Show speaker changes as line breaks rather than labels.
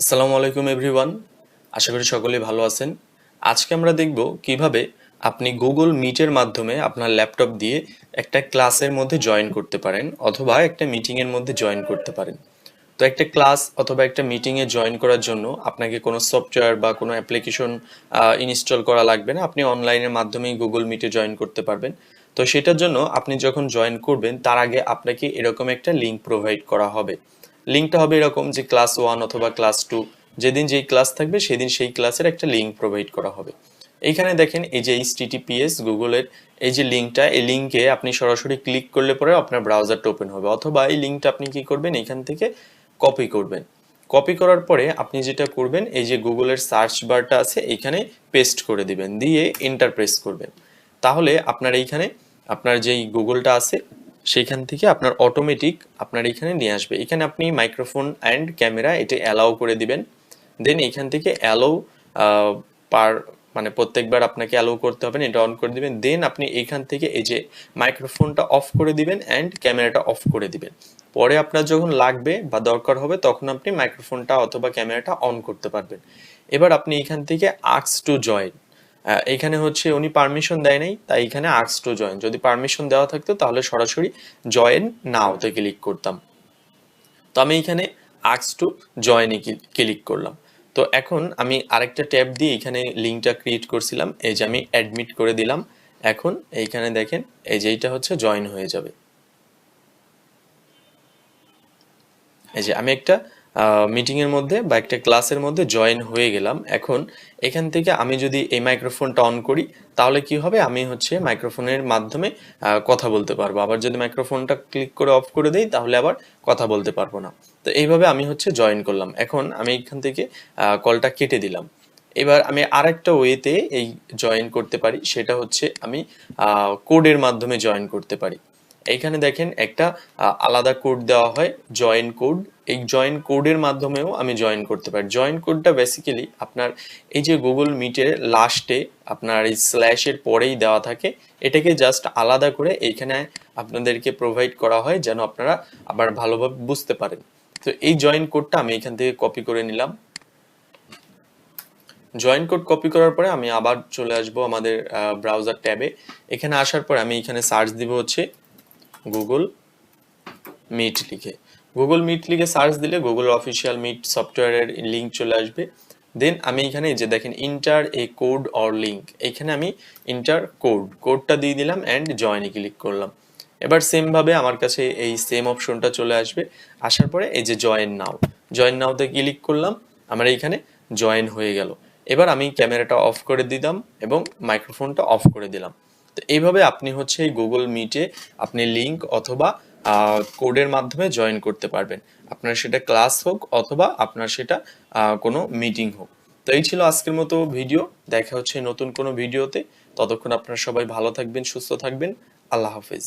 আসসালামু আলাইকুম এভরিওয়ান আশা করি সকলেই ভালো আছেন। আজকে আমরা দেখব কীভাবে আপনি গুগল মিটের মাধ্যমে আপনার ল্যাপটপ দিয়ে একটা ক্লাসের মধ্যে জয়েন করতে পারেন অথবা একটা মিটিংয়ের মধ্যে জয়েন করতে পারেন। তো একটা ক্লাস অথবা একটা মিটিংয়ে জয়েন করার জন্য আপনাকে কোনো সফটওয়্যার বা কোনো অ্যাপ্লিকেশন ইনস্টল করা লাগবে না। আপনি অনলাইনের মাধ্যমেই গুগল মিটে জয়েন করতে পারবেন। তো সেটার জন্য আপনি যখন জয়েন করবেন, তার আগে আপনাকে এরকম একটা লিঙ্ক প্রোভাইড করা হবে। লিঙ্কটা হবে এরকম যে ক্লাস ওয়ান অথবা ক্লাস টু যেদিন যেই ক্লাস থাকবে সেদিন সেই ক্লাসের একটা লিঙ্ক প্রোভাইড করা হবে। এইখানে দেখেন এই যে এইচ টিটিপিএস গুগলের এই যে লিঙ্কটা এই লিঙ্কে আপনি সরাসরি ক্লিক করলে পরে আপনার ব্রাউজারটা ওপেন হবে। অথবা এই লিঙ্কটা আপনি কি করবেন? এখান থেকে কপি করবেন। কপি করার পরে আপনি যেটা করবেন, এই যে গুগলের সার্চ বারটা আছে এইখানে পেস্ট করে দিবেন, দিয়ে এন্টার প্রেস করবেন। তাহলে আপনার এইখানে, আপনার যেই গুগলটা আছে সেইখান থেকে আপনার অটোমেটিক আপনার এখানে নিয়ে আসবে। এখানে আপনি মাইক্রোফোন অ্যান্ড ক্যামেরা এটা অ্যালাউ করে দিবেন। দেন এখান থেকে অ্যালাউ পার মানে প্রত্যেকবার আপনাকে অ্যালাউ করতে হবে, এটা অন করে দিবেন। দেন আপনি এইখান থেকে এই যে মাইক্রোফোনটা অফ করে দিবেন অ্যান্ড ক্যামেরাটা অফ করে দিবেন। পরে আপনার যখন লাগবে বা দরকার হবে, তখন আপনি মাইক্রোফোনটা অথবা ক্যামেরাটা অন করতে পারবেন। এবার আপনি এখান থেকে আক্স টু জয়েন এখানে হচ্ছে উনি পারমিশন দেয় নাই, তাই এখানে আক্স টু জয়েন যদি পারমিশন দেওয়া থাকতো, তাহলে সরাসরি জয়েন নাওতে ক্লিক করতাম। তো আমি এখানে আক্স টু জয়েনে ক্লিক করলাম। তো এখন আমি আরেকটা ট্যাব দিয়ে এখানে লিঙ্কটা ক্রিয়েট করছিলাম, এই যে আমি অ্যাডমিট করে দিলাম। এখন এইখানে দেখেন, এই যে এইটা হচ্ছে জয়েন হয়ে যাবে। এই যে আমি একটা মিটিং এর মধ্যে বা একটা ক্লাসের মধ্যে জয়েন হয়ে গেলাম। এখন এখান থেকে আমি যদি এই মাইক্রোফোনটা অন করি, তাহলে কি হবে? আমি হচ্ছে মাইক্রোফোনের মাধ্যমে কথা বলতে পারব। আবার যদি মাইক্রোফোনটা ক্লিক করে অফ করে দেই, তাহলে আবার কথা বলতে পারব না। তো এইভাবে আমি হচ্ছে জয়েন করলাম। এখন আমি এখান থেকে কলটা কেটে দিলাম। এবার আমি আরেকটা ওয়েতে এই জয়েন করতে পারি। সেটা হচ্ছে আমি কোডের মাধ্যমে জয়েন করতে পারি। এইখানে দেখেন একটা আলাদা কোড দেওয়া হয় জয়েন কোড এই জয়েন কোডের মাধ্যমেও আমি জয়েন করতে পারি। জয়েন কোডটা বেসিক্যালি আপনার এই যে গুগল মিটের লাস্টে আপনার এই স্ল্যাশের পরেই দেওয়া থাকে, এটাকে জাস্ট আলাদা করে এইখানে আপনাদেরকে প্রোভাইড করা হয় যেন আপনারা আবার ভালোভাবে বুঝতে পারেন। তো এই জয়েন কোডটা আমি এখান থেকে কপি করে নিলাম। জয়েন কোড কপি করার পরে আমি আবার চলে আসব আমাদের ব্রাউজার ট্যাবে। এখানে আসার পরে আমি এখানে সার্চ দিব হচ্ছে গুগল মিট লিখে। গুগল মিট লিখে সার্চ দিলে গুগল অফিসিয়াল মিট সফটওয়্যারের লিঙ্ক চলে আসবে। দেন আমি এখানে যে দেখেন enter a code or link এখানে আমি ইন্টার কোড কোডটা দিয়ে দিলাম অ্যান্ড জয়েনে ক্লিক করলাম। এবার সেম ভাবে আমার কাছে এই সেম অপশনটা চলে আসবে। আসার পরে এই যে জয়েন নাও জয়েন নাওতে ক্লিক করলাম, আমার এইখানে জয়েন হয়ে গেল। এবার আমি ক্যামেরাটা অফ করে দিলাম এবং মাইক্রোফোনটা অফ করে দিলাম। তো এইভাবে আপনি হচ্ছে এই গুগল মিটে আপনি লিঙ্ক অথবা কোডের মাধ্যমে জয়েন করতে পারবেন। আপনার সেটা ক্লাস হোক অথবা আপনার সেটা কোনো মিটিং হোক। তো এই ছিল আজকের মতো ভিডিও দেখা হচ্ছে নতুন কোনো ভিডিওতে ততক্ষণ আপনারা সবাই ভালো থাকবেন, সুস্থ থাকবেন। আল্লাহ হাফেজ।